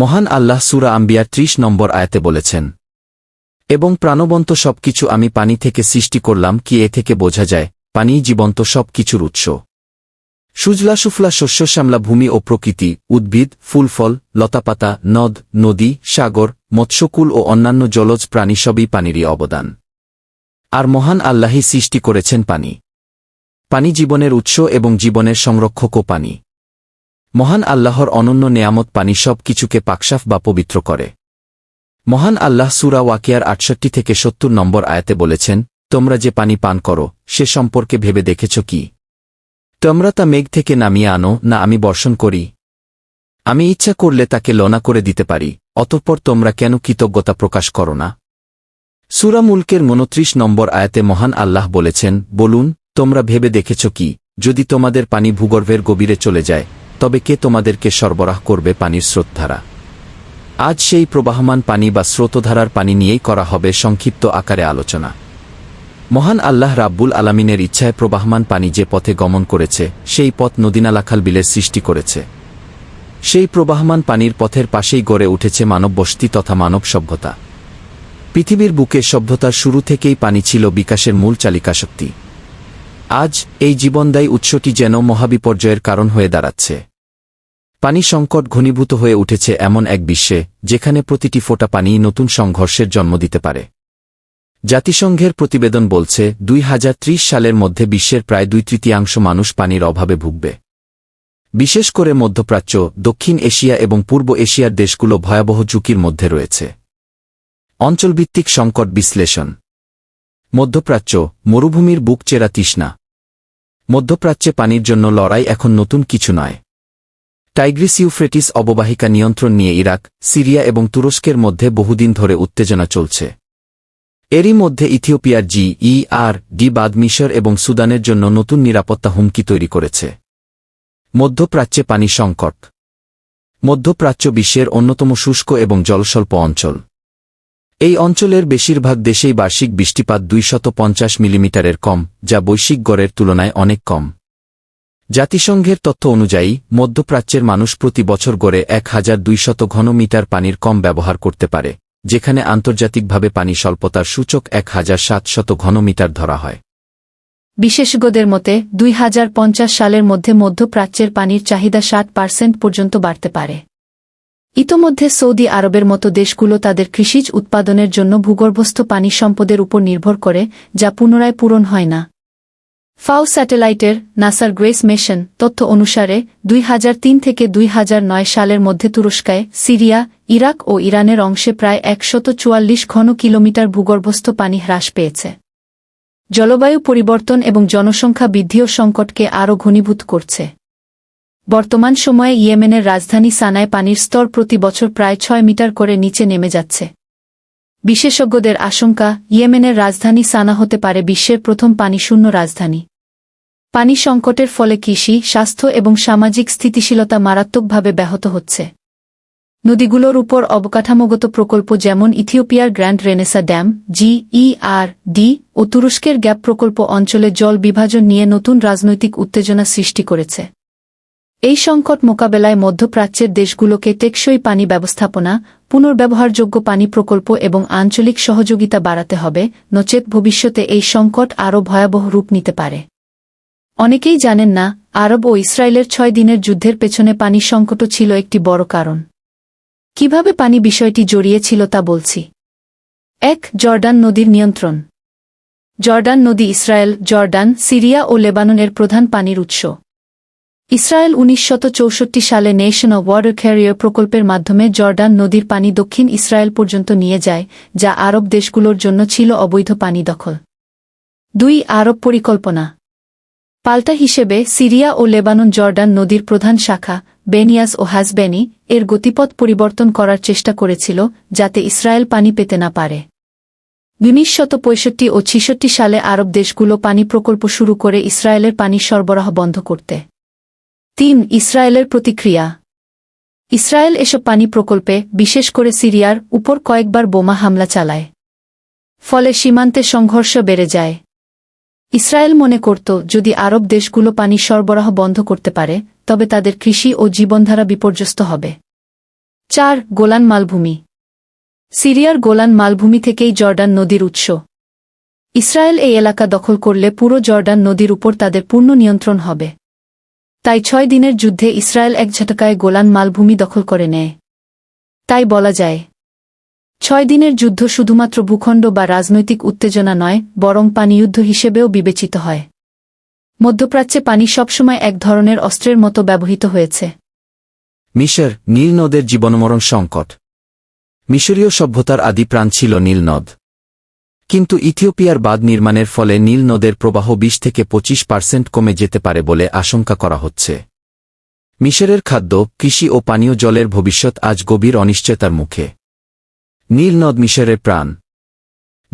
মহান আল্লাহ সুরা আম্বিয়ার ত্রিশ নম্বর আয়াতে বলেছেন, এবং প্রাণবন্ত সবকিছু আমি পানি থেকে সৃষ্টি করলাম কি এ থেকে বোঝা যায়, পানি জীবন্ত সব কিছুর উৎস। সুজলা সুফলা শস্য শ্যামলা ভূমি ও প্রকৃতি, উদ্ভিদ, ফুলফল, লতাপাতা, নদ, নদী, সাগর, মৎস্যকুল ও অন্যান্য জলজ প্রাণী সবই পানিরই অবদান। আর মহান আল্লাহই সৃষ্টি করেছেন পানি। পানি জীবনের উৎস এবং জীবনের সংরক্ষকও পানি। মহান আল্লাহর অনন্য নেয়ামত পানি সব কিছুকে পাকসাফ বা পবিত্র করে। মহান আল্লাহ সুরা ওয়াকিয়ার আটষট্টি থেকে সত্তর নম্বর আয়াতে বলেছেন, তোমরা যে পানি পান করো, সে সম্পর্কে ভেবে দেখেছ কি? তোমরা তা মেঘ থেকে নামিয়ে আনো, না আমি বর্ষণ করি? আমি ইচ্ছা করলে তাকে লনা করে দিতে পারি, অতঃপর তোমরা কেন কৃতজ্ঞতা প্রকাশ করো না? সুরা মুলকের মনত্রিশ নম্বর আয়াতে মহান আল্লাহ বলেছেন, বলুন, তোমরা ভেবে দেখেছ কি? যদি তোমাদের পানি ভূগর্ভের গভীরে চলে যায় তবে কে তোমাদেরকে সরবরাহ করবে পানির স্রোতধারা? আজ সেই প্রবাহমান পানি বা স্রোতধারার পানি নিয়েই করা হবে সংক্ষিপ্ত আকারে আলোচনা। মহান আল্লাহ রাব্বুল আলামিনের ইচ্ছায় প্রবাহমান পানি যে পথে গমন করেছে, সেই পথ নদীনালাখাল বিলের সৃষ্টি করেছে। সেই প্রবাহমান পানির পথের পাশেই গড়ে উঠেছে মানব বসতি তথা মানব সভ্যতা পৃথিবীর বুকে সভ্যতার শুরু থেকেই পানি ছিল বিকাশের মূল চালিকাশক্তি। আজ এই জীবনদায়ী উৎসটি যেন মহাবিপর্যয়ের কারণ হয়ে দাঁড়াচ্ছে। পানি সংকট ঘনীভূত হয়ে উঠেছে এমন এক বিশ্বে, যেখানে প্রতিটি ফোঁটা পানি নতুন সংঘর্ষের জন্ম দিতে পারে। জাতিসংঘের প্রতিবেদন বলছে, দুই হাজার ত্রিশ সালের মধ্যে বিশ্বের প্রায় দুই তৃতীয়াংশ মানুষ পানির অভাবে ভুগবে। বিশেষ করে মধ্যপ্রাচ্য, দক্ষিণ এশিয়া এবং পূর্ব এশিয়ার দেশগুলো ভয়াবহ ঝুঁকির মধ্যে রয়েছে। অঞ্চলভিত্তিক সংকট বিশ্লেষণ। মধ্যপ্রাচ্য, মরুভূমির বুক চেরা তৃষ্ণা। মধ্যপ্রাচ্যে পানির জন্য লড়াই এখন নতুন কিছু নয়। টাইগ্রিস ইউফ্রেটিস অববাহিকা নিয়ন্ত্রণ নিয়ে ইরাক, সিরিয়া এবং তুরস্কের মধ্যে বহুদিন ধরে উত্তেজনা চলছে। এরই মধ্যে ইথিওপিয়ার জি ই আর ডি বাদ মিশর এবং সুদানের জন্য নতুন নিরাপত্তা হুমকি তৈরি করেছে। মধ্যপ্রাচ্যে পানি সংকট। মধ্যপ্রাচ্য বিশ্বের অন্যতম শুষ্ক এবং জলস্বল্প অঞ্চল। এই অঞ্চলের বেশিরভাগ দেশেই বার্ষিক বৃষ্টিপাত দুইশত পঞ্চাশ মিলিমিটারের কম, যা বৈশ্বিক গড়ের তুলনায় অনেক কম। জাতিসংঘের তথ্য অনুযায়ী, মধ্যপ্রাচ্যের মানুষ প্রতি বছর গড়ে এক হাজার দুইশত ঘনমিটার পানির কম ব্যবহার করতে পারে, যেখানে আন্তর্জাতিকভাবে পানি স্বল্পতার সূচক এক হাজার সাতশত ঘনমিটার ধরা হয়। বিশেষজ্ঞদের মতে, দুই হাজার পঞ্চাশ সালের মধ্যে মধ্যপ্রাচ্যের পানির চাহিদা ষাট পার্সেন্ট পর্যন্ত বাড়তে পারে। ইতোমধ্যে সৌদি আরবের মতো দেশগুলো তাদের কৃষিজ উৎপাদনের জন্য ভূগর্ভস্থ পানি সম্পদের উপর নির্ভর করে, যা পুনরায় পূরণ হয় না। ফাও স্যাটেলাইটের নাসার গ্রেস মেশন তথ্য অনুসারে, দুই হাজার তিন থেকে দুই হাজার নয় সালের মধ্যে তুরস্কায় সিরিয়া, ইরাক ও ইরানের অংশে প্রায় একশত ঘন কিলোমিটার ভূগর্ভস্থ পানি হ্রাস পেয়েছে। জলবায়ু পরিবর্তন এবং জনসংখ্যা বৃদ্ধিও সংকটকে আরও ঘনীভূত করছে। বর্তমান সময়ে ইয়েমেনের রাজধানী সানায় পানির স্তর প্রতি বছর প্রায় ছয় মিটার করে নিচে নেমে যাচ্ছে। বিশেষজ্ঞদের আশঙ্কা, ইয়েমেনের রাজধানী সানা হতে পারে বিশ্বের প্রথম পানিশূন্য রাজধানী। পানি সংকটের ফলে কৃষি, স্বাস্থ্য এবং সামাজিক স্থিতিশীলতা মারাত্মকভাবে ব্যাহত হচ্ছে। নদীগুলোর উপর অবকাঠামোগত প্রকল্প যেমন ইথিওপিয়ার Grand Renaissance Dam, G E R D ও তুরস্কের গ্যাপ প্রকল্প অঞ্চলে জল বিভাজন নিয়ে নতুন রাজনৈতিক উত্তেজনা সৃষ্টি করেছে। এই সংকট মোকাবেলায় মধ্যপ্রাচ্যের দেশগুলোকে টেকসই পানি ব্যবস্থাপনা, পুনর্ব্যবহারযোগ্য পানি প্রকল্প এবং আঞ্চলিক সহযোগিতা বাড়াতে হবে, নচেত ভবিষ্যতে এই সংকট আরও ভয়াবহ রূপ নিতে পারে। অনেকেই জানেন না, আরব ও ইসরায়েলের ছয় দিনের যুদ্ধের পেছনে পানি সংকটও ছিল একটি বড় কারণ। কীভাবে পানি বিষয়টি জড়িয়েছিল তা বলছি। এক, জর্ডান নদীর নিয়ন্ত্রণ। জর্ডান নদী ইসরায়েল, জর্ডান, সিরিয়া ও লেবাননের প্রধান পানির উৎস। ইসরায়েল উনিশ সালে নেশন অব ওয়াটার ক্যারিয়ার প্রকল্পের মাধ্যমে জর্ডান নদীর পানি দক্ষিণ ইসরায়েল পর্যন্ত নিয়ে যায়, যা আরব দেশগুলোর জন্য ছিল অবৈধ পানি দখল। দুই আরব পরিকল্পনা। পাল্টা হিসেবে সিরিয়া ও লেবানন জর্ডান নদীর প্রধান শাখা, বেনিয়াস ও হাসবেনি, এর গতিপথ পরিবর্তন করার চেষ্টা করেছিল, যাতে ইসরায়েল পানি পেতে না পারে। উনিশ ও ছিষট্টি সালে আরব দেশগুলো পানি প্রকল্প শুরু করে ইসরায়েলের পানি সরবরাহ বন্ধ করতে। তিন ইসরায়েলের প্রতিক্রিয়া। ইসরায়েল এসব পানি প্রকল্পে, বিশেষ করে সিরিয়ার, উপর কয়েকবার বোমা হামলা চালায়। ফলে সীমান্তে সংঘর্ষ বেড়ে যায়। ইসরায়েল মনে করত, যদি আরব দেশগুলো পানি সরবরাহ বন্ধ করতে পারে, তবে তাদের কৃষি ও জীবনধারা বিপর্যস্ত হবে। চার, গোলান মালভূমি। সিরিয়ার গোলান মালভূমি থেকেই জর্ডান নদীর উৎস। ইসরায়েল এই এলাকা দখল করলে পুরো জর্ডান নদীর উপর তাদের পূর্ণ নিয়ন্ত্রণ হবে। তাই ছয় দিনের যুদ্ধে ইসরায়েল এক ঝটকায় গোলান মালভূমি দখল করে নেয়। তাই বলা যায়, ছয় দিনের যুদ্ধ শুধুমাত্র ভূখণ্ড বা রাজনৈতিক উত্তেজনা নয়, বরং পানিযুদ্ধ হিসেবেও বিবেচিত হয়। মধ্যপ্রাচ্যে পানি সবসময় এক ধরনের অস্ত্রের মতো ব্যবহৃত হয়েছে। মিশর নীলনদের জীবনমরণ সংকট। মিশরীয় সভ্যতার আদি প্রাণ ছিল নীল নদ। কিন্তু ইথিওপিয়ার বাঁধ নির্মাণের ফলে নীল নদের প্রবাহ বিশ থেকে পঁচিশ পার্সেন্ট কমে যেতে পারে বলে আশঙ্কা করা হচ্ছে। মিশরের খাদ্য, কৃষি ও পানীয় জলের ভবিষ্যৎ আজ গভীর অনিশ্চয়তার মুখে। নীল নদ মিশরের প্রাণ।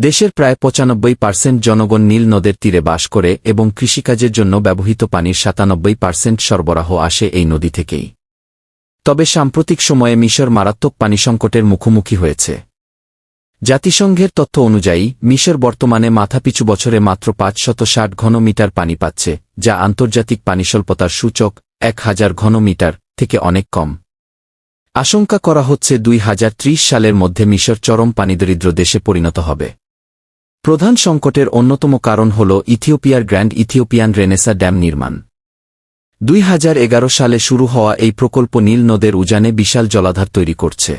দেশের প্রায় পঁচানব্বই পার্সেন্ট জনগণ নীল নদের তীরে বাস করে এবং কৃষিকাজের জন্য ব্যবহৃত পানির সাতানব্বই পার্সেন্ট সরবরাহ আসে এই নদী থেকেই। তবে সাম্প্রতিক সময়ে মিশর মারাত্মক পানি সংকটের মুখোমুখি হয়েছে। জাতিসংঘের তথ্য অনুযায়ী, মিশর বর্তমানে মাথাপিছু বছরে মাত্র পাঁচ শত ষাট ঘন মিটার পানি পাচ্ছে, যা আন্তর্জাতিক পানিস্বল্পতার সূচক, এক হাজার ঘন মিটার থেকে অনেক কম। আশঙ্কা করা হচ্ছে দুই হাজার ত্রিশ সালের মধ্যে মিশর চরম পানিদরিদ্র দেশে পরিণত হবে। প্রধান সংকটের অন্যতম কারণ হল ইথিওপিয়ার গ্র্যান্ড ইথিওপিয়ান রেনেসা ড্যাম নির্মাণ। দুই হাজার এগারো সালে শুরু হওয়া এই প্রকল্প নীল নদের উজানে বিশাল জলাধার তৈরি করছে।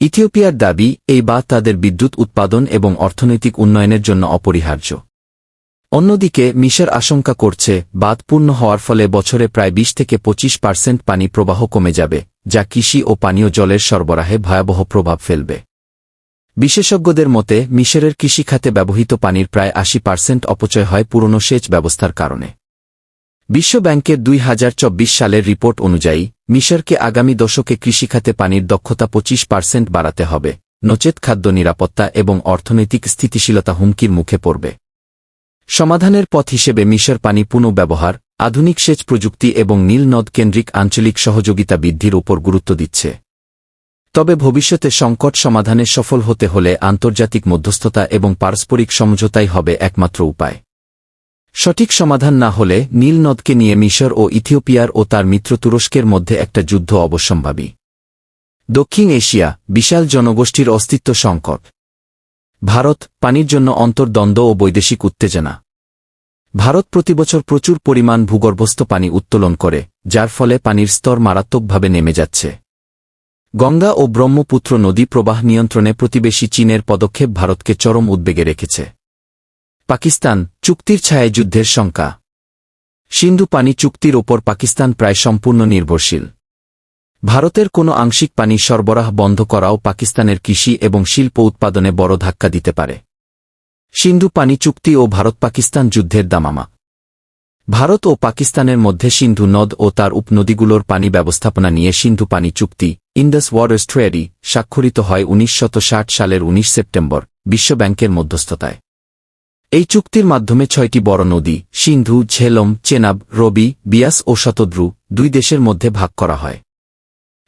ইথিওপিয়ার দাবি, এই বাঁধ তাদের বিদ্যুৎ উৎপাদন এবং অর্থনৈতিক উন্নয়নের জন্য অপরিহার্য। অন্যদিকে, মিশর আশঙ্কা করছে, বাঁধ পূর্ণ হওয়ার ফলে বছরে প্রায় বিশ থেকে পঁচিশ পার্সেন্ট পানি প্রবাহ কমে যাবে, যা কৃষি ও পানীয় জলের সরবরাহে ভয়াবহ প্রভাব ফেলবে। বিশেষজ্ঞদের মতে, মিশরের কৃষিখাতে ব্যবহৃত পানির প্রায় আশি পার্সেন্ট অপচয় হয় পুরনো সেচ ব্যবস্থার কারণে। বিশ্বব্যাংকের দুই হাজার চব্বিশ সালের রিপোর্ট অনুযায়ী মিশরকে আগামী দশকে কৃষিখাতে পানির দক্ষতা পঁচিশ পার্সেন্ট বাড়াতে হবে। নচেত খাদ্য নিরাপত্তা এবং অর্থনৈতিক স্থিতিশীলতা হুমকির মুখে পড়বে। সমাধানের পথ হিসেবে মিশর পানি পুনঃব্যবহার আধুনিক সেচ প্রযুক্তি এবং নীল নদ কেন্দ্রিক আঞ্চলিক সহযোগিতা বৃদ্ধির উপর গুরুত্ব দিচ্ছে। তবে ভবিষ্যতে সংকট সমাধানে সফল হতে হলে আন্তর্জাতিক মধ্যস্থতা এবং পারস্পরিক সমঝোতাই হবে একমাত্র উপায়। সঠিক সমাধান না হলে নীল নদকে নিয়ে মিশর ও ইথিওপিয়ার ও তার মিত্র তুরস্কের মধ্যে একটা যুদ্ধ অবশ্যম্ভাবী। দক্ষিণ এশিয়া, বিশাল জনগোষ্ঠীর অস্তিত্ব সংকট। ভারত, পানির জন্য অন্তর্দ্বন্দ্ব ও বৈদেশিক উত্তেজনা। ভারত প্রতিবছর প্রচুর পরিমাণ ভূগর্ভস্থ পানি উত্তোলন করে, যার ফলে পানির স্তর মারাত্মকভাবে নেমে যাচ্ছে। গঙ্গা ও ব্রহ্মপুত্র নদী প্রবাহ নিয়ন্ত্রণে প্রতিবেশী চীনের পদক্ষেপ ভারতকে চরম উদ্বেগে রেখেছে। পাকিস্তান চুক্তির ছায়ায় যুদ্ধের শঙ্কা। সিন্ধু পানি চুক্তির ওপর পাকিস্তান প্রায় সম্পূর্ণ নির্ভরশীল। ভারতের কোনো আংশিক পানি সরবরাহ বন্ধ করাও পাকিস্তানের কৃষি এবং শিল্প উৎপাদনে বড় ধাক্কা দিতে পারে। সিন্ধু পানি চুক্তি ও ভারত পাকিস্তান যুদ্ধের দামামা। ভারত ও পাকিস্তানের মধ্যে সিন্ধু নদ ও তার উপনদীগুলোর পানি ব্যবস্থাপনা নিয়ে সিন্ধু পানি চুক্তি, ইন্ডাস ওয়াটার স্ট্রেয়ারি স্বাক্ষরিত হয় উনিশশো ষাট সালের ১৯ সেপ্টেম্বর, বিশ্বব্যাংকের মধ্যস্থতায়। এই চুক্তির মাধ্যমে ছয়টি বড় নদী, সিন্ধু, ঝেলম, চেনাব, রবি, বিয়াস ও শতদ্রু দুই দেশের মধ্যে ভাগ করা হয়।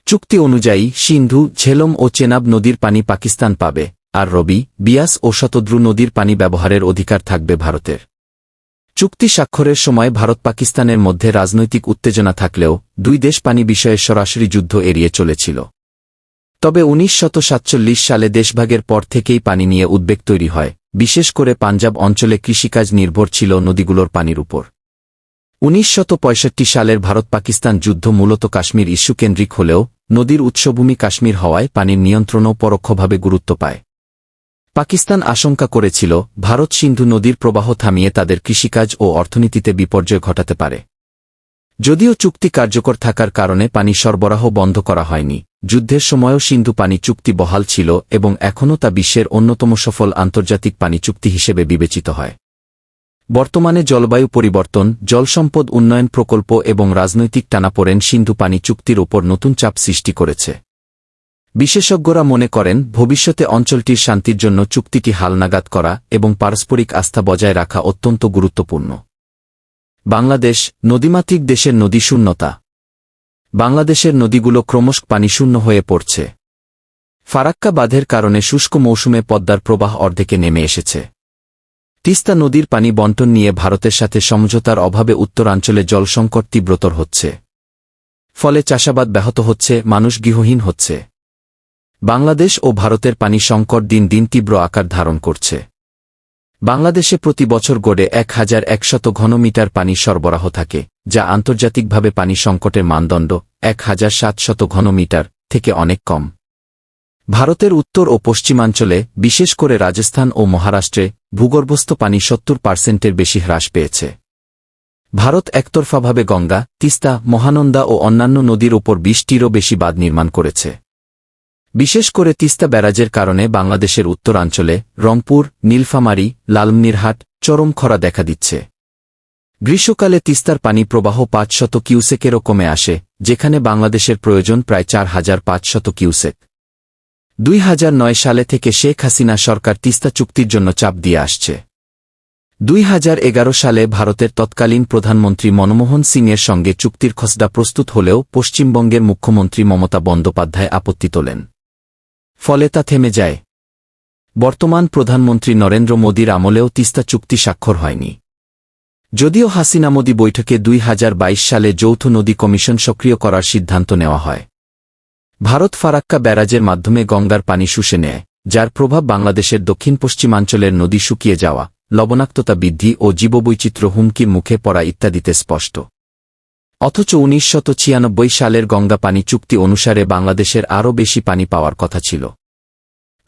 চুক্তি অনুযায়ী সিন্ধু, ঝেলম ও চেনাব নদীর পানি পাকিস্তান পাবে, আর রবি, বিয়াস ও শতদ্রু নদীর পানি ব্যবহারের অধিকার থাকবে ভারতের। চুক্তি স্বাক্ষরের সময় ভারত পাকিস্তানের মধ্যে রাজনৈতিক উত্তেজনা থাকলেও দুই দেশ পানি বিষয়ে সরাসরি যুদ্ধ এড়িয়ে চলেছিল। তবে উনিশ সালে দেশভাগের পর থেকেই পানি নিয়ে উদ্বেগ তৈরি হয়। বিশেষ করে পাঞ্জাব অঞ্চলে কৃষিকাজ নির্ভর ছিল নদীগুলোর পানির উপর। উনিশ সালের ভারত পাকিস্তান যুদ্ধ মূলত কাশ্মীর ইস্যুকেন্দ্রিক হলেও নদীর উৎসভূমি কাশ্মীর হওয়ায় পানির নিয়ন্ত্রণও পরোক্ষভাবে গুরুত্ব পায়। পাকিস্তান আশঙ্কা করেছিল, ভারত সিন্ধু নদীর প্রবাহ থামিয়ে তাদের কৃষিকাজ ও অর্থনীতিতে বিপর্যয় ঘটাতে পারে। যদিও চুক্তি কার্যকর থাকার কারণে পানি সরবরাহ বন্ধ করা হয়নি। যুদ্ধের সময়ও সিন্ধু পানি চুক্তি বহাল ছিল এবং এখনও তা বিশ্বের অন্যতম সফল আন্তর্জাতিক পানি চুক্তি হিসেবে বিবেচিত হয়। বর্তমানে জলবায়ু পরিবর্তন, জলসম্পদ উন্নয়ন প্রকল্প এবং রাজনৈতিক টানাপোড়েন সিন্ধু পানি চুক্তির ওপর নতুন চাপ সৃষ্টি করেছে। বিশেষজ্ঞরা মনে করেন, ভবিষ্যতে অঞ্চলটির শান্তির জন্য চুক্তিটি হালনাগাদ করা এবং পারস্পরিক আস্থা বজায় রাখা অত্যন্ত গুরুত্বপূর্ণ। বাংলাদেশ, নদীমাতৃক দেশের নদী শূন্যতা বাংলাদেশের নদীগুলো ক্রমশ পানিশূন্য হয়ে পড়ছে। ফারাক্কা বাঁধের কারণে শুষ্ক মৌসুমে পদ্মার প্রবাহ অর্ধেকে নেমে এসেছে। তিস্তা নদীর পানি বন্টন নিয়ে ভারতের সাথে সমঝোতার অভাবে উত্তরাঞ্চলে জলসংকট তীব্রতর হচ্ছে। ফলে চাষাবাদ ব্যাহত হচ্ছে, মানুষ গৃহহীন হচ্ছে। বাংলাদেশ ও ভারতের পানি সংকট দিন দিন তীব্র আকার ধারণ করছে। বাংলাদেশে প্রতি বছর গড়ে এক হাজার একশত ঘনমিটার পানি সরবরাহ থাকে, যা আন্তর্জাতিকভাবে পানি সংকটের মানদণ্ড এক হাজার সাতশত ঘনমিটার থেকে অনেক কম। ভারতের উত্তর ও পশ্চিমাঞ্চলে, বিশেষ করে রাজস্থান ও মহারাষ্ট্রে, ভূগর্ভস্থ পানি সত্তর পার্সেন্টের বেশি হ্রাস পেয়েছে। ভারত একতরফাভাবে গঙ্গা, তিস্তা, মহানন্দা ও অন্যান্য নদীর ওপর বিশটিরও বেশি বাঁধ নির্মাণ করেছে। বিশেষ করে তিস্তা ব্যারাজের কারণে বাংলাদেশের উত্তরাঞ্চলে রংপুর, নীলফামারী, লালমনিরহাট চরম খরা দেখা দিচ্ছে। গ্রীষ্মকালে তিস্তার পানি প্রবাহ পাঁচশত কিউসেকেরও কমে আসে, যেখানে বাংলাদেশের প্রয়োজন প্রায় চার হাজার পাঁচশত কিউসেক। দুই হাজার নয় সালে থেকে শেখ হাসিনা সরকার তিস্তা চুক্তির জন্য চাপ দিয়ে আসছে। দুই হাজার এগারো সালে ভারতের তৎকালীন প্রধানমন্ত্রী মনমোহন সিংয়ের সঙ্গে চুক্তির খসড়া প্রস্তুত হলেও পশ্চিমবঙ্গের মুখ্যমন্ত্রী মমতা বন্দ্যোপাধ্যায় আপত্তি তোলেন। ফলে তা থেমে যায়। বর্তমান প্রধানমন্ত্রী নরেন্দ্র মোদীর আমলেও তিস্তা চুক্তি স্বাক্ষর হয়নি। যদিও হাসিনা মোদী বৈঠকে দুই হাজার বাইশ সালে যৌথ নদী কমিশন সক্রিয় করার সিদ্ধান্ত নেওয়া হয়। ভারত ফারাক্কা ব্যারাজের মাধ্যমে গঙ্গার পানি শুষে নেয়, যার প্রভাব বাংলাদেশের দক্ষিণ পশ্চিমাঞ্চলের নদী শুকিয়ে যাওয়া, লবণাক্ততা বৃদ্ধি ও জীববৈচিত্র্য হুমকির মুখে পড়া ইত্যাদিতে স্পষ্ট। অথচ উনিশশো ছিয়ানব্বই সালের গঙ্গা পানি চুক্তি অনুসারে বাংলাদেশের আরও বেশি পানি পাওয়ার কথা ছিল।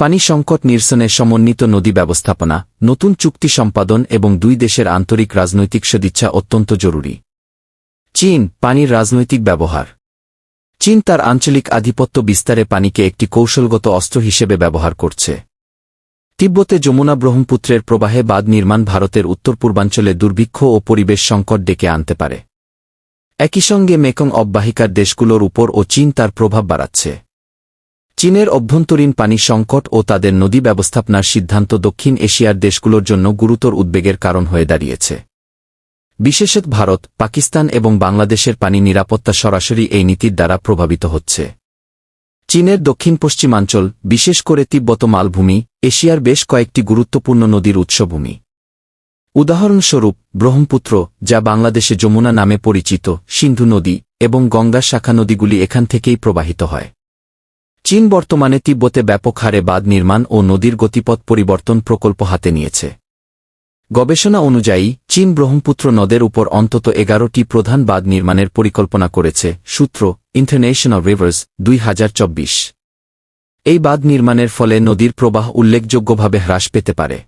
পানি সংকট নিরসনে সমন্বিত নদী ব্যবস্থাপনা, নতুন চুক্তি সম্পাদন এবং দুই দেশের আন্তরিক রাজনৈতিক সদিচ্ছা অত্যন্ত জরুরি। চীন, পানির রাজনৈতিক ব্যবহার। চীন তার আঞ্চলিক আধিপত্য বিস্তারে পানিকে একটি কৌশলগত অস্ত্র হিসেবে ব্যবহার করছে। তিব্বতে যমুনা ব্রহ্মপুত্রের প্রবাহে বাঁধ নির্মাণ ভারতের উত্তর পূর্বাঞ্চলে দুর্ভিক্ষ ও পরিবেশ সংকট ডেকে আনতে পারে। একই সঙ্গে মেকং অববাহিকার দেশগুলোর উপর ও চীন তার প্রভাব বাড়াচ্ছে। চীনের অভ্যন্তরীণ পানি সংকট ও তাদের নদী ব্যবস্থাপনার সিদ্ধান্ত দক্ষিণ এশিয়ার দেশগুলোর জন্য গুরুতর উদ্বেগের কারণ হয়ে দাঁড়িয়েছে। বিশেষত ভারত, পাকিস্তান এবং বাংলাদেশের পানি নিরাপত্তা সরাসরি এই নীতির দ্বারা প্রভাবিত হচ্ছে। চীনের দক্ষিণ পশ্চিমাঞ্চল বিশেষ করে তিব্বত মালভূমি, এশিয়ার বেশ কয়েকটি গুরুত্বপূর্ণ নদীর উৎসভূমি। উদাহরণস্বরূপ, ব্রহ্মপুত্র, যা বাংলাদেশে যমুনা নামে পরিচিত, সিন্ধু নদী, এবং গঙ্গা শাখা নদীগুলি এখান থেকেই প্রবাহিত হয়। চীন বর্তমানে তিব্বতে ব্যাপক হারে বাঁধ নির্মাণ ও নদীর গতিপথ পরিবর্তন প্রকল্প হাতে নিয়েছে। গবেষণা অনুযায়ী, চীন ব্রহ্মপুত্র নদের উপর অন্তত এগারোটি প্রধান বাঁধ নির্মাণের পরিকল্পনা করেছে, সূত্র, ইন্টারন্যাশনাল রিভার্স, দুই হাজার চব্বিশ। এই বাঁধ নির্মাণের ফলে নদীর প্রবাহ উল্লেখযোগ্যভাবে হ্রাস পেতে পারে।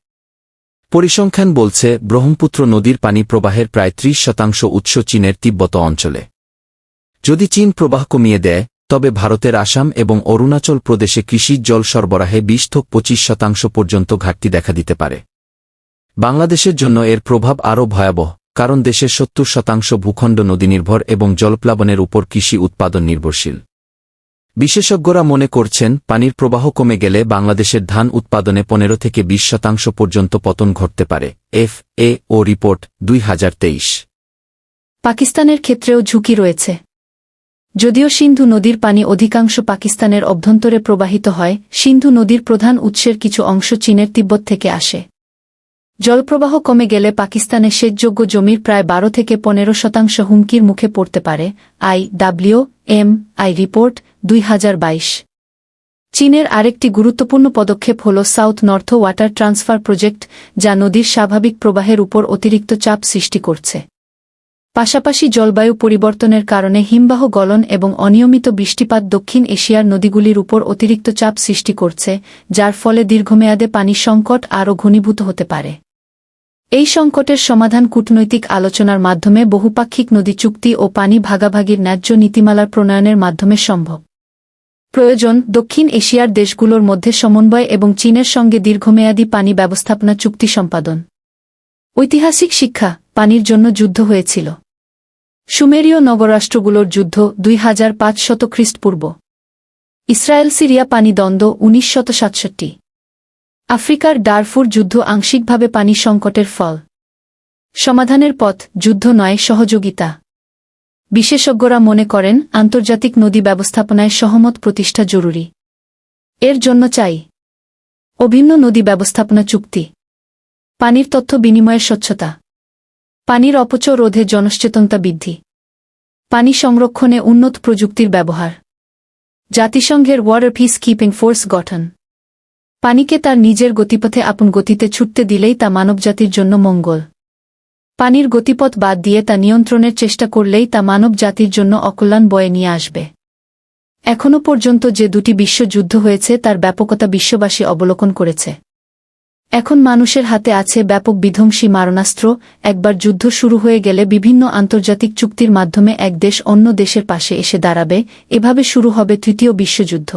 পরিসংখ্যান বলছে, ব্রহ্মপুত্র নদীর পানি প্রবাহের প্রায় ত্রিশ শতাংশ উৎস চীনের তিব্বত অঞ্চলে। যদি চীন প্রবাহ কমিয়ে দেয়, তবে ভারতের আসাম এবং অরুণাচল প্রদেশে কৃষির জল সরবরাহে বিশ থেকে পঁচিশ শতাংশ পর্যন্ত ঘাটতি দেখা দিতে পারে। বাংলাদেশের জন্য এর প্রভাব আরও ভয়াবহ, কারণ দেশের সত্তর শতাংশ ভূখণ্ড নদীনির্ভর এবং জলপ্লাবনের উপর কৃষি উৎপাদন নির্ভরশীল। বিশেষজ্ঞরা মনে করছেন, পানির প্রবাহ কমে গেলে বাংলাদেশের ধান উৎপাদনে পনেরো থেকে বিশ শতাংশ পর্যন্ত পতন ঘটতে পারে এফ এ ও রিপোর্ট, দুই হাজার তেইশ। পাকিস্তানের ক্ষেত্রেও ঝুঁকি রয়েছে। যদিও সিন্ধু নদীর পানি অধিকাংশ পাকিস্তানের অভ্যন্তরে প্রবাহিত হয়, সিন্ধু নদীর প্রধান উৎসের কিছু অংশ চীনের তিব্বত থেকে আসে। জলপ্রবাহ কমে গেলে পাকিস্তানে সেচযোগ্য জমির প্রায় বারো থেকে পনেরো শতাংশ হুমকির মুখে পড়তে পারে, I W M I report দুই হাজার বাইশ। চীনের আরেকটি গুরুত্বপূর্ণ পদক্ষেপ হল South North Water Transfer Project, যা নদীর স্বাভাবিক প্রবাহের উপর অতিরিক্ত চাপ সৃষ্টি করছে। পাশাপাশি জলবায়ু পরিবর্তনের কারণে হিমবাহ গলন এবং অনিয়মিত বৃষ্টিপাত দক্ষিণ এশিয়ার নদীগুলির উপর অতিরিক্ত চাপ সৃষ্টি করছে, যার ফলে দীর্ঘমেয়াদে পানি সংকট আরও ঘনীভূত হতে পারে। এই সংকটের সমাধান কূটনৈতিক আলোচনার মাধ্যমে বহুপাক্ষিক নদী চুক্তি ও পানি ভাগাভাগির ন্যায্য নীতিমালার প্রণয়নের মাধ্যমে সম্ভব। প্রয়োজন, দক্ষিণ এশিয়ার দেশগুলোর মধ্যে সমন্বয় এবং চীনের সঙ্গে দীর্ঘমেয়াদী পানি ব্যবস্থাপনা চুক্তি সম্পাদন। ঐতিহাসিক শিক্ষা, পানির জন্য যুদ্ধ হয়েছিল। সুমেরীয় নগরাষ্ট্রগুলোর যুদ্ধ, দুই হাজার পাঁচ শত খ্রিস্টপূর্ব। ইসরায়েল সিরিয়া পানি দ্বন্দ্ব, উনিশ শত সাতষট্টি। আফ্রিকার ডারফুর যুদ্ধ আংশিকভাবে পানি সংকটের ফল। সমাধানের পথ, যুদ্ধ নয়, সহযোগিতা। বিশেষজ্ঞরা মনে করেন, আন্তর্জাতিক নদী ব্যবস্থাপনায় সহমত প্রতিষ্ঠা জরুরি। এর জন্য চাই। অভিন্ন নদী ব্যবস্থাপনা চুক্তি। পানির তথ্য বিনিময়ের স্বচ্ছতা। পানির অপচয় রোধে জনসচেতনতা বৃদ্ধি। পানি সংরক্ষণে উন্নত প্রযুক্তির ব্যবহার। জাতিসংঘের ওয়াটার পিস কিপিং ফোর্স গঠন। পানিকে তার নিজের গতিপথে আপন গতিতে ছুটতে দিলেই তা মানবজাতির জন্য মঙ্গল। পানির গতিপথ বাদ দিয়ে তা নিয়ন্ত্রণের চেষ্টা করলেই তা মানব জাতির জন্য অকল্যাণ বয়ে নিয়ে আসবে। এখনও পর্যন্ত যে দুটি বিশ্বযুদ্ধ হয়েছে তার ব্যাপকতা বিশ্ববাসী অবলোকন করেছে। এখন মানুষের হাতে আছে ব্যাপক বিধ্বংসী মারণাস্ত্র, একবার যুদ্ধ শুরু হয়ে গেলে বিভিন্ন আন্তর্জাতিক চুক্তির মাধ্যমে এক দেশ অন্য দেশের পাশে এসে দাঁড়াবে, এভাবে শুরু হবে তৃতীয় বিশ্বযুদ্ধ।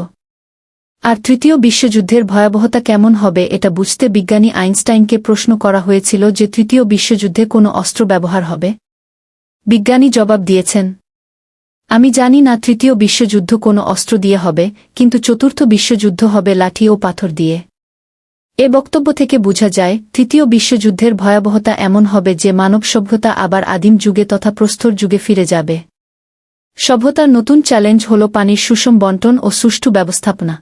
আর তৃতীয় বিশ্বযুদ্ধের ভয়াবহতা কেমন হবে এটা বুঝতে বিজ্ঞানী আইনস্টাইনকে প্রশ্ন করা হয়েছিল যে তৃতীয় বিশ্বযুদ্ধে কোনো অস্ত্র ব্যবহার হবে। বিজ্ঞানী জবাব দিয়েছেন, আমি জানি না তৃতীয় বিশ্বযুদ্ধ কোনো অস্ত্র দিয়ে হবে, কিন্তু চতুর্থ বিশ্বযুদ্ধ হবে লাঠি ও পাথর দিয়ে। এ বক্তব্য থেকে বোঝা যায়, তৃতীয় বিশ্বযুদ্ধের ভয়াবহতা এমন হবে যে মানব সভ্যতা আবার আদিম যুগে তথা প্রস্তর যুগে ফিরে যাবে। সভ্যতার নতুন চ্যালেঞ্জ হল পানির সুষম বন্টন ও সুষ্ঠু ব্যবস্থাপনা।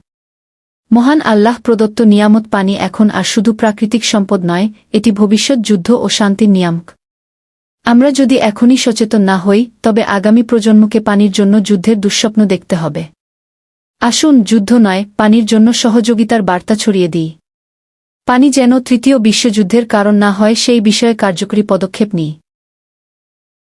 মহান আল্লাহ প্রদত্ত নিয়ামত পানি এখন আর শুধু প্রাকৃতিক সম্পদ নয়, এটি ভবিষ্যৎ যুদ্ধ ও শান্তির নিয়ামক। আমরা যদি এখনই সচেতন না হই, তবে আগামী প্রজন্মকে পানির জন্য যুদ্ধের দুঃস্বপ্ন দেখতে হবে। আসুন যুদ্ধ নয়, পানির জন্য সহযোগিতার বার্তা ছড়িয়ে দিই। পানি যেন তৃতীয় বিশ্বযুদ্ধের কারণ না হয়, সেই বিষয়ে কার্যকরী পদক্ষেপ নিই।